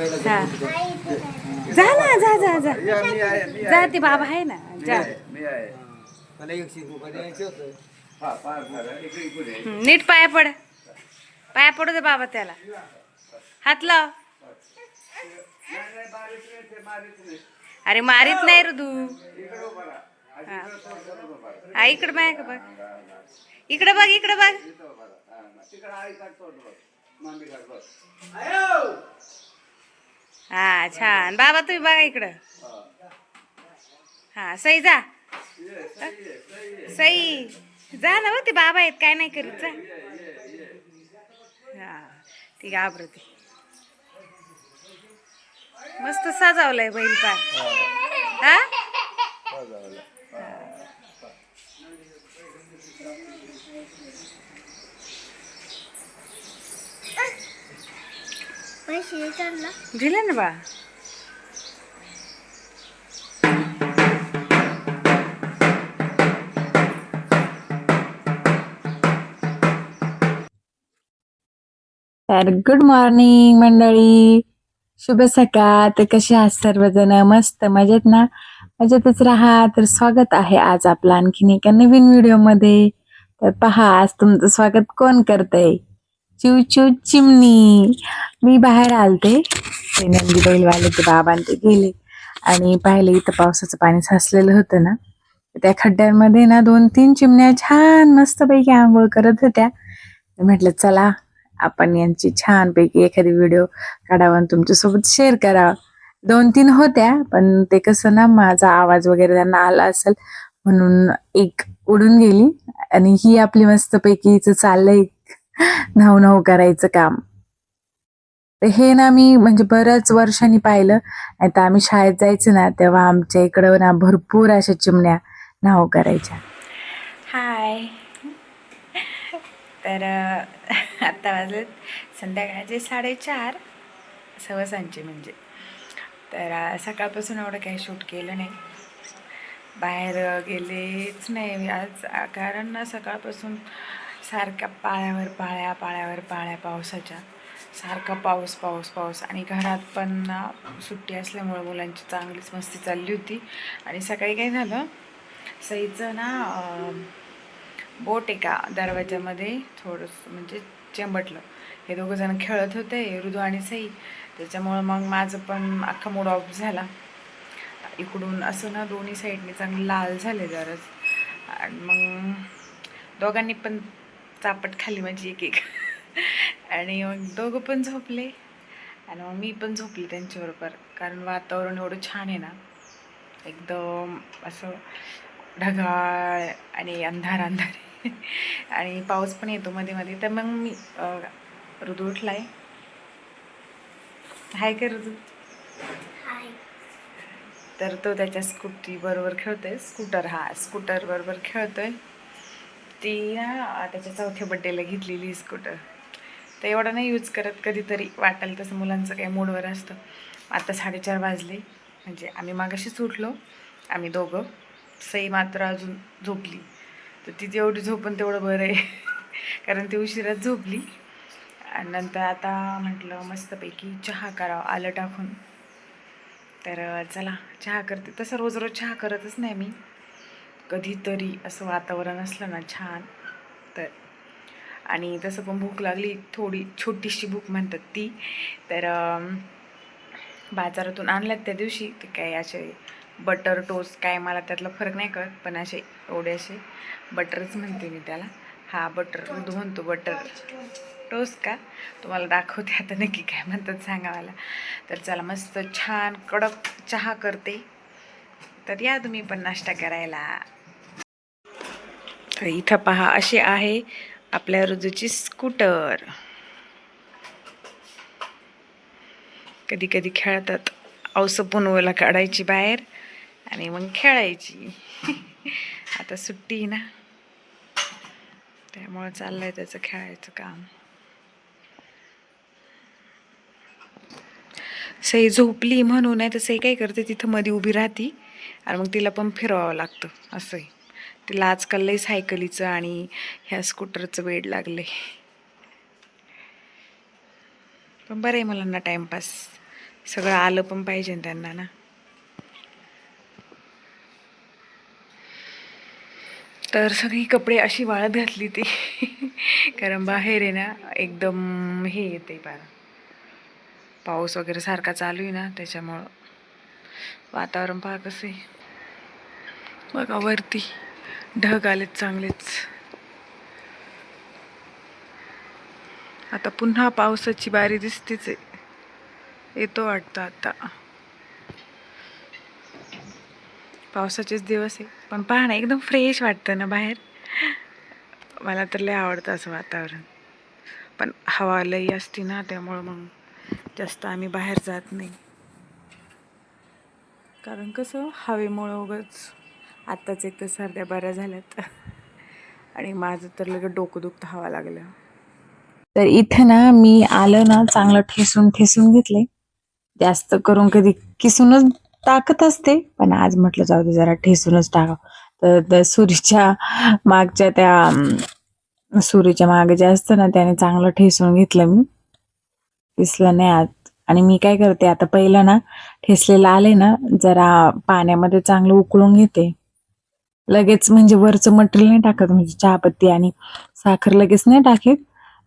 हा. जा ना जा जा जा जा. ते बाबा आहे ना. जा. नीट पाया पड. पाया पडू दे बाबा त्याला. हात लाव. नाही नाही मारीत नाही ते. मारीत नाही अरे मारीत नाही उभा राहा. हा. इकडे बाय का बघ इकडे बघ. इकडे बघ. हा, छान. बाबा तुम्ही बघा इकडं. हा. सई जा. सई जा ना हो ते बाबा आहेत काय नाही करीत जा. हा ती घाबरते. मस्त सजावलंय बैल पार. हा. दिलं ना बा. तर गुड मॉर्निंग मंडळी. शुभ सकाळ. तर कसे आहात सर्वजण? मस्त मजेत ना? मजेतच राहा. तर स्वागत आहे आज आपलं आणखीन एका नवीन व्हिडिओमध्ये तर पहा आज तुमचं स्वागत कोण करतंय? चिव चिव चिमणी. मी बाहेर आलते. ते नंदी बैलवाले ते बाबा ते गेले. आणि पाहिले इथं पावसाचं पाणी साचलेलं होतं ना. त्या खड्ड्यांमध्ये ना दोन तीन चिमण्या छान मस्तपैकी आंघोळ करत होत्या. म्हटलं चला आपण यांची छानपैकी एखादी व्हिडिओ काढावा आणि तुमच्यासोबत शेअर करावा. दोन तीन होत्या पण ते कसं ना माझा आवाज वगैरे त्यांना आला असेल म्हणून एक उडून गेली. आणि ही आपली मस्तपैकी चाललंय. न्हाऊ न्हाऊ करायचं काम. हे ना मी म्हणजे बऱ्याच वर्षांनी पाहिलं. आता आम्ही शाळेत जायचो ना तेव्हा आमच्या इकडं ना भरपूर अशा चिमण्या न्हाऊ करायच्या. हाय. तर आत्ता वाजले संध्याकाळचे साडेचार सवसांचे म्हणजे. तर सकाळपासून एवढं काही शूट केलं नाही. बाहेर गेलेच नाही आज कारण ना सकाळपासून सारख्या पाळ्यावर पाळ्या पाळ्यावर पाळ्या पावसाच्या. सारखा पाऊस पाऊस पाऊस. आणि घरात पण सुट्टी असल्यामुळे मुलांची चांगलीच मस्ती चालली होती. आणि सकाळी काय झालं? सईचं ना बोट एका दरवाजामध्ये थोडंसं म्हणजे चेंबटलं. हे दोघं जण खेळत होते ऋदू आणि सई. त्याच्यामुळं मग माझं पण अख्खा मूड ऑफ झाला. इकडून असं ना दोन्ही साईडने चांगले लाल झाले जराच आणि मग दोघांनी पण चापट खाली माझी एक एक. आणि मग दोघं पण झोपले. आणि मग मी पण झोपले त्यांच्याबरोबर. कारण वातावरण एवढं छान आहे ना. एकदम असं ढगाळ आणि अंधार अंधार. आहे. आणि पाऊस पण येतो मध्ये मध्ये. तर मग मी ऋतू उठलाय. हाय का ऋतू? तर तो त्याच्या स्कूटी बरोबर खेळतोय. स्कूटर हा स्कूटर बरोबर खेळतोय. ती ना त्याच्या चौथ्या बड्डेला घेतलेली स्कूटर तर एवढा नाही यूज करत कधीतरी वाटेल तसं मुलांचं काही मूडवर असतं. आता साडेचार वाजले म्हणजे आम्ही मागाशीच उठलो आम्ही दोघं. सई मात्र अजून झोपली. तर ती जेवढी झोपून तेवढं बरं आहे. कारण ती उशिराच झोपली. आणि नंतर आता म्हटलं मस्तपैकी चहा करावं आलं टाकून. तर चला चहा करते. तसं रोज रोज चहा करतच नाही मी. कधीतरी असं वातावरण असलं ना छान तर आणि तसं पण भूक लागली थोडी छोटीशी भूक म्हणतात ती. तर बाजारातून आणल्यात त्या दिवशी ते काय असे बटर टोस्ट काय मला त्यातला फरक नाही कळत पण असे एवढे असे बटरच म्हणते मी त्याला. हा बटर दूध म्हणतो बटर. टोस्ट का? तुम्हाला दाखवते आता नक्की काय म्हणतात सांगा मला तर चला मस्त छान कडक चहा करते. तर या तुम्ही पण नाश्ता करायला. तर इथं पहा अशी आहे आपल्या रुजूची स्कूटर. कधी कधी खेळतात. औसं पुनवला काढायची बाहेर आणि मग खेळायची. आता सुट्टी ना. त्यामुळं चाललंय त्याचं खेळायचं काम. सई झोपली म्हणून आहे तसंही काय करते तिथं मध्ये उभी राहती आणि मग तिला पण फिरवावं लागतं. असंही तिला आजकाल लई सायकलीचं आणि ह्या स्कूटरचं वेड लागले पण बरं आहे मुलांना टाईमपास सगळं आलं पण पाहिजे त्यांना ना. तर सगळी कपडे अशी वाळत घातली ती. कारण बाहेर आहे ना एकदम हे येते पार. पाऊस वगैरे सारखा चालू आहे ना त्याच्यामुळं वातावरण पहा कसं आहे. बघा वरती. ढग आलेत चांगलेच. आता पुन्हा पावसाची बारी दिसतीच आहे. येतो वाटतं आता. पावसाचेच दिवस आहे. पण पहा ना एकदम फ्रेश वाटतं ना बाहेर. मला तर लय आवडतं असं वातावरण. पण हवा लई असते ना त्यामुळं मग जास्त आम्ही बाहेर जात नाही. कारण कसं हवेमुळं उगच आत्ताच एक तर सर्द्या बऱ्या झाल्यात. आणि माझं तर लगेच डोकं दुखतं हवा लागलं. तर इथे ना मी आलं ना चांगलं ठेसून ठेसून घेतले जास्त करून कधी किसूनच टाकत असते पण आज म्हटलं जाऊ दे जरा ठेसूनच टाकावं. तर सुरीच्या मागच्या त्या सुरीच्या मागे जे असतं ना त्याने चांगलं ठेसून घेतलं मी. दिसलं नाही आज. आणि मी काय करते आता पहिलं ना ठेसलेलं आले ना जरा पाण्यामध्ये चांगलं उकळून घेते. लगेच म्हणजे वरचं मटेरियल नाही टाकत म्हणजे चहापत्ती आणि साखर लगेच नाही टाकीत.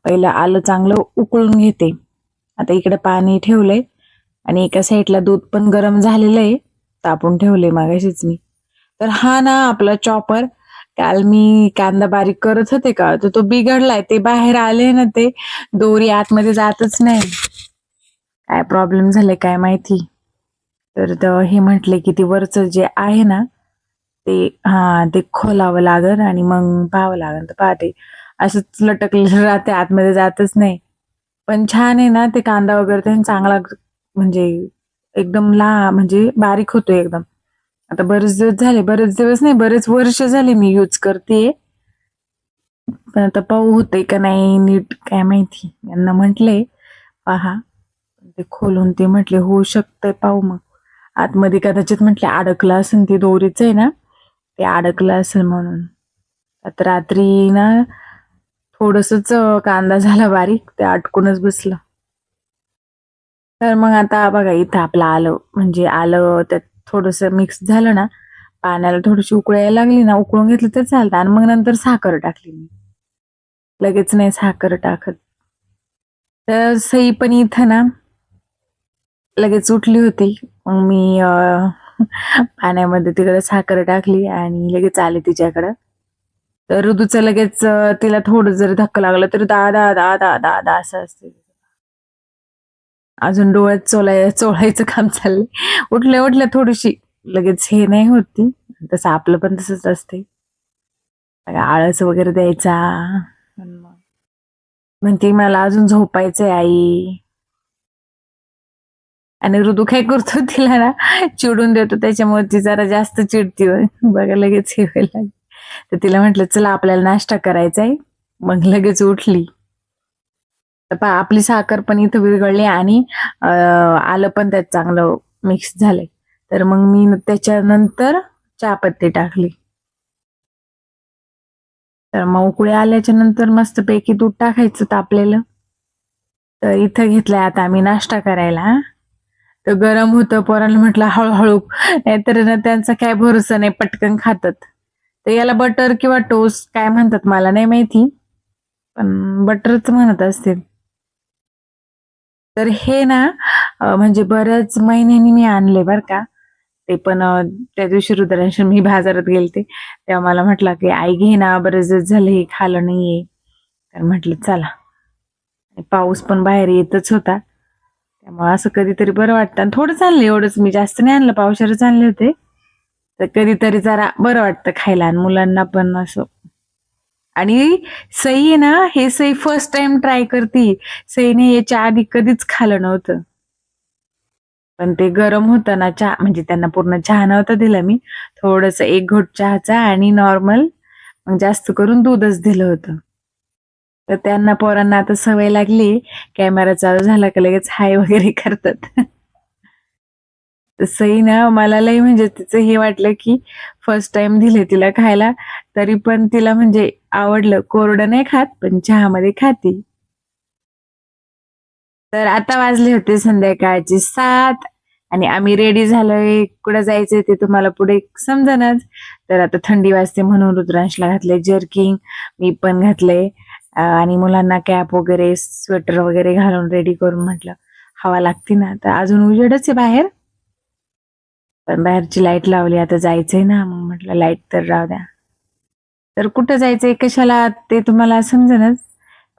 पहिलं आलं चांगलं उकळून घेते. आता इकडे पाणी ठेवलंय आणि एका साईडला दूध पण गरम झालेलं आहे तापून ठेवलंय मागाशीच मी. तर हा ना आपला चॉपर काल मी कांदा बारीक करत होते का तर तो बिघडलाय ते बाहेर आले ना ते. दोरी आतमध्ये जातच नाही. काय प्रॉब्लेम झाले काय माहिती. तर हे म्हटले की ते वरचं जे आहे ना ते हा ते खोलावं लागल आणि मग पाहावं लागल तर पाहते. असंच लटकलेलं राहते आतमध्ये जातच नाही. पण छान आहे ना ते कांदा वगैरे ते चांगला म्हणजे एकदम ला म्हणजे बारीक होतो एकदम. आता बरेच दिवस झाले बरेच दिवस नाही बरेच वर्ष झाले मी यूज करते पण आता पाहू होतंय का नाही नीट काय माहिती. यांना म्हटले पहा. ते खोलून ते म्हटले होऊ शकतंय पाहू मग. आतमध्ये कदाचित म्हटले अडकलं असेल ते दोरीच आहे ना. ते अडकलं असेल म्हणून. आता रात्री ना थोडसच कांदा झाला बारीक ते अटकूनच बसलं. तर मग आता बघा इथं आपलं आलं म्हणजे आलं त्यात थोडस मिक्स झालं ना पाण्याला थोडीशी उकळायला लागली ना उकळून घेतलं तर चालतं. आणि मग नंतर साखर टाकली मी. लगेच नाही साखर टाकत. तर सई पण इथं ना लगेच उठली होती. मग मी पाण्यामध्ये तिकडे साखर टाकली आणि लगेच आले तिच्याकडं. तर ऋतूचं लगेच तिला थोडं जरी धक्का लागलं तरी दा दा दा दा दा दा असं असते. अजून डोळ्यात चोलाय चोळायचं काम चाललंय. उठल्या उठल्या थोडीशी लगेच हे नाही होती तसं आपलं पण तसंच असते आळस वगैरे द्यायचा. म्हणते मला अजून झोपायचंय आई. आणि ऋतू काय करतो तिला ना चिडून देतो. त्याच्यामुळे ती जरा जास्त चिडती बघा लगेच हे व्हायला तर तिला म्हटलं चला आपल्याला नाश्ता करायचा आहे मग लगेच उठली. आपली साखर पण इथं विरघळली आणि आलं पण त्यात चांगलं मिक्स झालंय. तर मग मी त्याच्यानंतर चहापत्ती टाकली. तर मग उकळी आल्याच्यानंतर मस्त पैकी दूध टाकायचं तापलेलं. तर इथं घेतलंय आता आम्ही नाश्ता करायला. हा. तर गरम होतं पोरांना म्हटलं हळूहळू. नाहीतर ना त्यांचा काय भरोसा नाही पटकन खातात. तर याला बटर किंवा टोस्ट काय म्हणतात मला नाही माहिती पण बटरच म्हणत असतील. तर हे ना म्हणजे बऱ्याच महिन्यांनी मी आणले बर का. ते पण त्या दिवशी रुद्रांश मी बाजारात गेलते. तेव्हा मला म्हटलं की आई घे ना बरेच दिवस झाले हे नाहीये. तर म्हटलं चला. पाऊस पण बाहेर येतच होता. त्यामुळे असं कधीतरी बरं वाटतं. आणि थोडं चाललं एवढंच. मी जास्त नाही आणलं पावसाळ्यात चालले होते. तर कधीतरी जरा बरं वाटतं खायला. आणि मुलांना पण असं. आणि सई आहे ना हे सई फर्स्ट टाइम ट्राय करते. सईने याच्या आधी कधीच खाल्लं नव्हतं. पण ते गरम होतं ना चहा म्हणजे त्यांना पूर्ण चहा नव्हता दिला मी. थोडस एक घोट चहाचा आणि नॉर्मल मग जास्त करून दूधच दिलं होतं. तर त्यांना पोरांना आता सवय लागली. कॅमेरा चालू झाला का लगेच हाय वगैरे करतात. तसंही सई ना मला लई म्हणजे तिचं हे वाटलं की फर्स्ट टाइम दिले तिला खायला. तरी पण तिला म्हणजे आवडलं. कोरडं नाही खात पण चहामध्ये खाती. तर आता वाजले होते संध्याकाळचे सात आणि आम्ही रेडी झालोय. कुठं जायचंय ते तुम्हाला पुढे समजणच तर आता थंडी वाजते म्हणून रुद्रांशला घातले जर्किंग मी पण घातले आणि मुलांना कॅप वगैरे स्वेटर वगैरे घालून रेडी करून म्हटलं हवा लागते ना. तर अजून उजेडच आहे बाहेर. पण बाहेरची लाइट लावली आता जायचंय ना. मग म्हटलं लाइट तर राहू द्या. तर कुठं जायचंय कशाला ते तुम्हाला समजेनच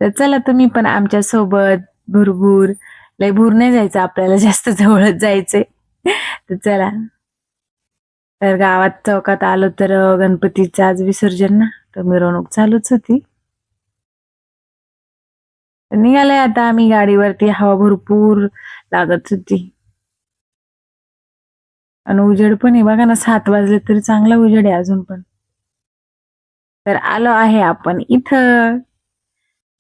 तर चला तुम्ही पण आमच्यासोबत भुरभूर. लय भूर नाही जायचं आपल्याला जास्त जवळच जायचंय. तर चला. तर गावात चौकात आलो तर गणपतीचं आज विसर्जन ना. तर मिरवणूक चालूच होती. निघालंय आता आम्ही गाडीवरती हवा भरपूर लागत होती. आणि उजेड पण आहे. बघा ना सात वाजले तरी चांगला उजेड आहे अजून पण. तर आलो आहे आपण इथं.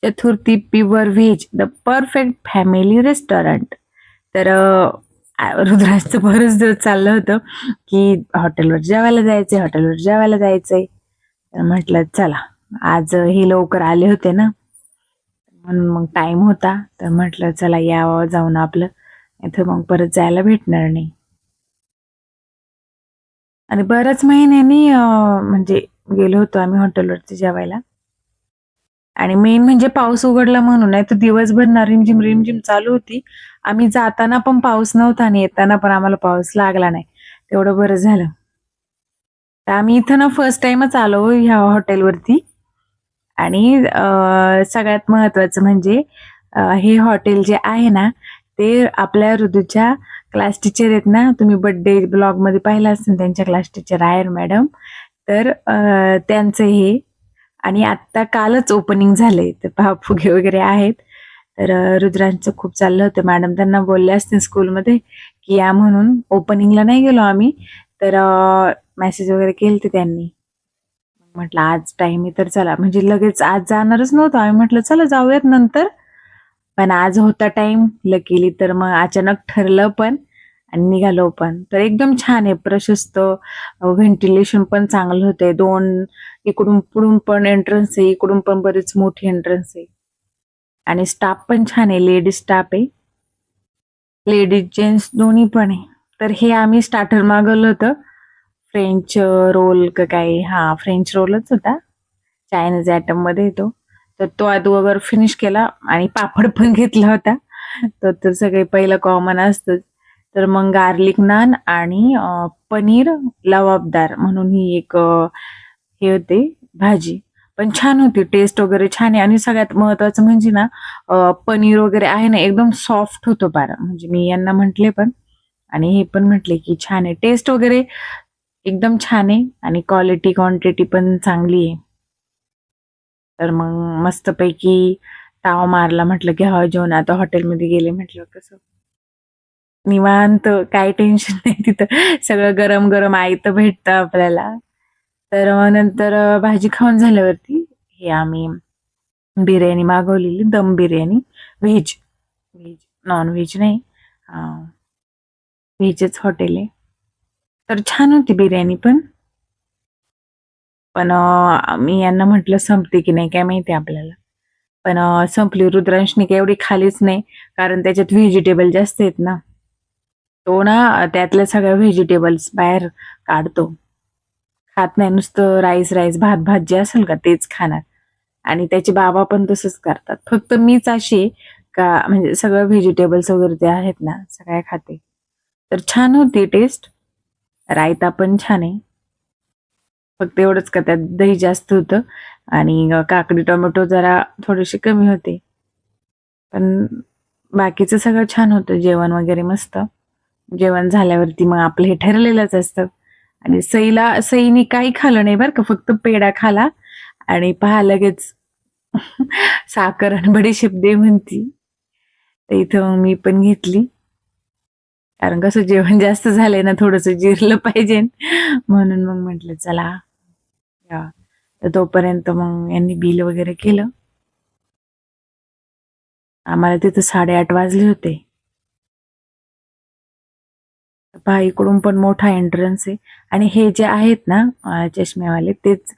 Chaturthi pure veg the perfect family restaurant. तर अं, रुद्राजचं बरंच दिवस चाललं होतं की हॉटेलवर जेवायला जायचंय हॉटेलवर जेवायला जायचंय. तर म्हटलं चला आज हे लवकर आले होते ना. म्हणून मग टाइम होता. तर म्हटलं चला यावं जाऊन आपलं. इथं मग परत जायला भेटणार नाही. आणि बऱ्याच महिन्यांनी म्हणजे गेलो होतो आम्ही हॉटेलवरती जेवायला. आणि मेन म्हणजे पाऊस उघडला म्हणून नाही तर दिवसभर ना रिमझिम रिमझिम चालू होती. आम्ही जाताना पण पाऊस नव्हता आणि येताना पण आम्हाला पाऊस लागला नाही. तेवढं बरं झालं. तर आम्ही इथं ना फर्स्ट टाइमच आलो ह्या हॉटेलवरती आणि सगळ्यात महत्वाचं म्हणजे हे हॉटेल जे आहे ना ते आपल्या ऋतूच्या क्लास टीचर आहेत ना तुम्ही बर्थडे ब्लॉगमध्ये पाहिलं असेल त्यांच्या क्लास टीचर आयर मॅडम तर त्यांचं हे आणि आत्ता कालच ओपनिंग झाले तर पहा फुगे वगैरे आहेत तर रुद्रांचं खूप चाललं होतं मॅडम त्यांना बोलले असतील स्कूलमध्ये की या म्हणून ओपनिंगला नाही गेलो आम्ही तर मेसेज वगैरे केले ते त्यांनी. म्हटलं आज टाइम आहे तर चला. म्हणजे लगेच आज जाणारच नव्हतं. आम्ही म्हटलं चला जाऊयात नंतर. पण आज होता टाइम लकीली तर मग अचानक ठरलं पण आणि निघालो पण. तर एकदम छान आहे प्रशस्त. व्हेंटिलेशन पण चांगलं होते दोन इकडून पुढून पण एंट्रन्स आहे इकडून पण बरीच मोठी एंट्रन्स आहे. आणि स्टाफ पण छान आहे लेडीज स्टाफ आहे. लेडीज जेंट्स दोन्ही पण आहे. तर हे आम्ही स्टार्टर मागवलं होतं. फ्रेंच रोल का काय हा फ्रेंच रोलच होता. चायनीज आयटममध्ये येतो तर तो आधी वगैरे फिनिश केला आणि पापड पण घेतला होता. तर तर सगळे पहिलं कॉमन असतंच. तर मग गार्लिक नान आणि पनीर लवाबदार म्हणून ही एक हे होते भाजी. पण छान होती टेस्ट वगैरे छान आहे. आणि सगळ्यात महत्वाचं म्हणजे ना पनीर वगैरे आहे ना एकदम सॉफ्ट होतो बारा म्हणजे मी यांना म्हटले पण. आणि हे पण म्हटले की छान आहे. टेस्ट वगैरे एकदम छान आहे आणि क्वालिटी क्वांटिटी पण चांगली आहे. तर मग मस्तपैकी ताव मारला म्हटलं की हा जेवण आता हॉटेलमध्ये गेले म्हटलं कसं? निवांत काय टेन्शन नाही तिथं. सगळं गरम गरम आयत भेटतं आपल्याला. तर नंतर भाजी खाऊन झाल्यावरती हे आम्ही बिर्याणी मागवलेली dum biryani. Veg veg non veg नाही व्हेजच हॉटेल आहे. तर छान होती बिर्याणी पण. पण मी यांना म्हटलं संपते की नाही काय माहिती आपल्याला. पण संपली. रुद्रांशनी काय एवढी खालीच नाही कारण त्याच्यात व्हेजिटेबल जास्त आहेत ना. तो ना त्यातल्या सगळ्या व्हेजिटेबल्स बाहेर काढतो. खात नाही. नुसतं राईस राईस भात भात जे असेल का तेच खाणार. आणि त्याचे बाबा पण तसंच करतात. फक्त मीच अशी का म्हणजे सगळं व्हेजिटेबल्स वगैरे जे आहेत ना सगळ्या खाते. तर छान होती टेस्ट रायता पण छान आहे. फक्त एवढंच का त्यात दही जास्त होतं आणि काकडी टोमॅटो जरा थोडेसे कमी होते. पण बाकीचं सगळं छान होतं जेवण वगैरे मस्त. जेवण झाल्यावरती मग आपलं हे ठरलेलंच असतं. आणि सईला सईने काही खाल्लं नाही बरं का फक्त पेढा खाला आणि पहा लगेच साखर आणि बडीशेप दे म्हणती. तर इथं मग मी पण घेतली. कारण कसं जेवण जास्त झालंय ना थोडस जिरलं पाहिजे. म्हणून मग म्हटलं चला या. तर तोपर्यंत मग यांनी बिल वगैरे केलं. आम्हाला तिथं साडेआठ वाजले होते. पहा इकडून पण मोठा एंट्रन्स आहे. आणि हे जे आहेत ना चष्म्यावाले चष्मेवाले तेच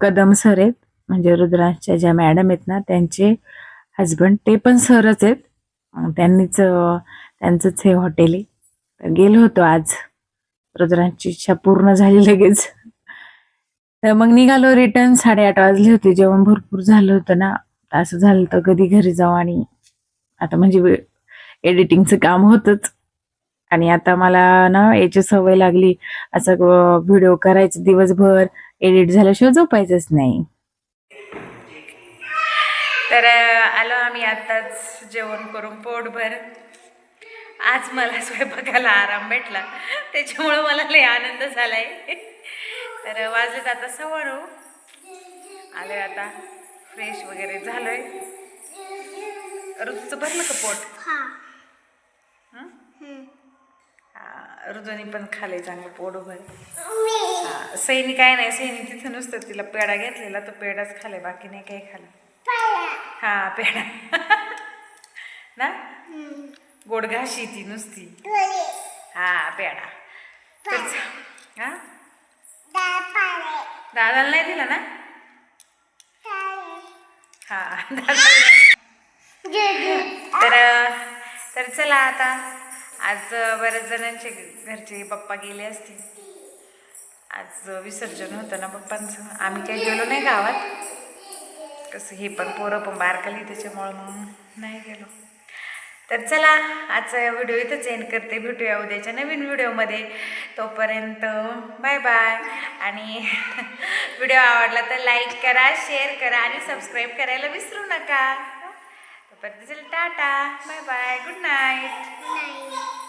कदम सर आहेत. म्हणजे रुद्रांशच्या ज्या मॅडम आहेत ना त्यांचे हजबंड ते पण सरच आहेत. त्यांनीच त्यांचंच हे हॉटेल आहे. तर गेलो होतो आज. रुद्रांची इच्छा पूर्ण झाली लगेच. तर मग निघालो रिटर्न साडेआठ वाजले होते. जेवण भरपूर झालं होतं ना. असं झालं तर कधी घरी जाऊ आणि आता म्हणजे एडिटिंगचं काम होतंच. आणि आता मला ना याची सवय लागली. असं व्हिडिओ करायचं दिवसभर. एडिट झाल्याशिवाय झोपायचंच नाही. तर आलो आम्ही आताच जेवण करून पोटभर. आज मला स्वयंपाकाला आराम भेटला. त्याच्यामुळं मला लय आनंद झालाय. तर वाजलेत आता सव्वा नऊ आलोय आता फ्रेश वगैरे झालोय. ऋतूचं भरलं का पोट? हं? हा, ऋतूने पण खाले चांगलं पोट हा सैनी काय नाही सैनी तिथं नुसतं तिला पेढा घेतलेला तो पेढाच खाल्लाय बाकी नाही काही खाल्लं हा पेढा. ना? गोड घाशी ती नुसती हा तर च- हा? दादाला नाही दिला ना? हा तर तर चला आता. आज बऱ्याच जणांचे घरचे पप्पा गेले असतील. आज विसर्जन होतं ना पप्पांचं. आम्ही काही गेलो नाही गावात. कसं हे पण पोरं पण बारकाली त्याच्यामुळं मग नाही गेलो. तर चला आजचा व्हिडिओ इथंच एंड करते. भेटूया उद्याच्या नवीन व्हिडिओमध्ये. तोपर्यंत बाय बाय आणि व्हिडिओ आवडला तर लाईक करा शेअर करा आणि सबस्क्राईब करायला विसरू नका. तोपर्यंत चला tata. Bye bye good night